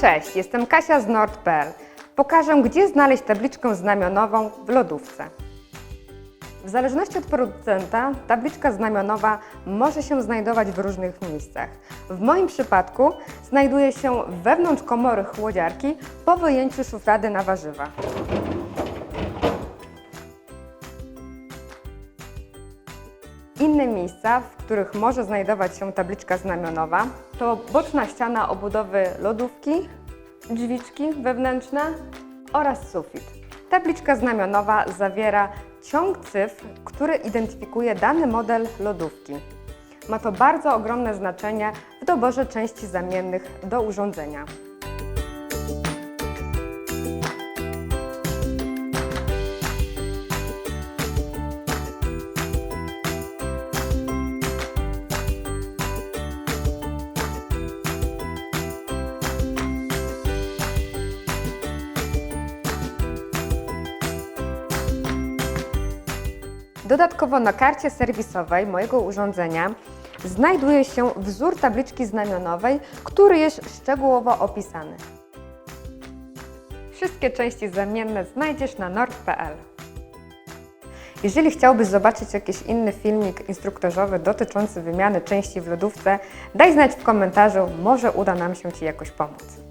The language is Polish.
Cześć, jestem Kasia z nord.pl. Pokażę, gdzie znaleźć tabliczkę znamionową w lodówce. W zależności od producenta, tabliczka znamionowa może się znajdować w różnych miejscach. W moim przypadku znajduje się wewnątrz komory chłodziarki po wyjęciu szuflady na warzywa. Inne miejsca, w których może znajdować się tabliczka znamionowa, to boczna ściana obudowy lodówki, drzwiczki wewnętrzne oraz sufit. Tabliczka znamionowa zawiera ciąg cyfr, który identyfikuje dany model lodówki. Ma to bardzo ogromne znaczenie w doborze części zamiennych do urządzenia. Dodatkowo na karcie serwisowej mojego urządzenia znajduje się wzór tabliczki znamionowej, który jest szczegółowo opisany. Wszystkie części zamienne znajdziesz na nord.pl. Jeżeli chciałbyś zobaczyć jakiś inny filmik instruktażowy dotyczący wymiany części w lodówce, daj znać w komentarzu, może uda nam się Ci jakoś pomóc.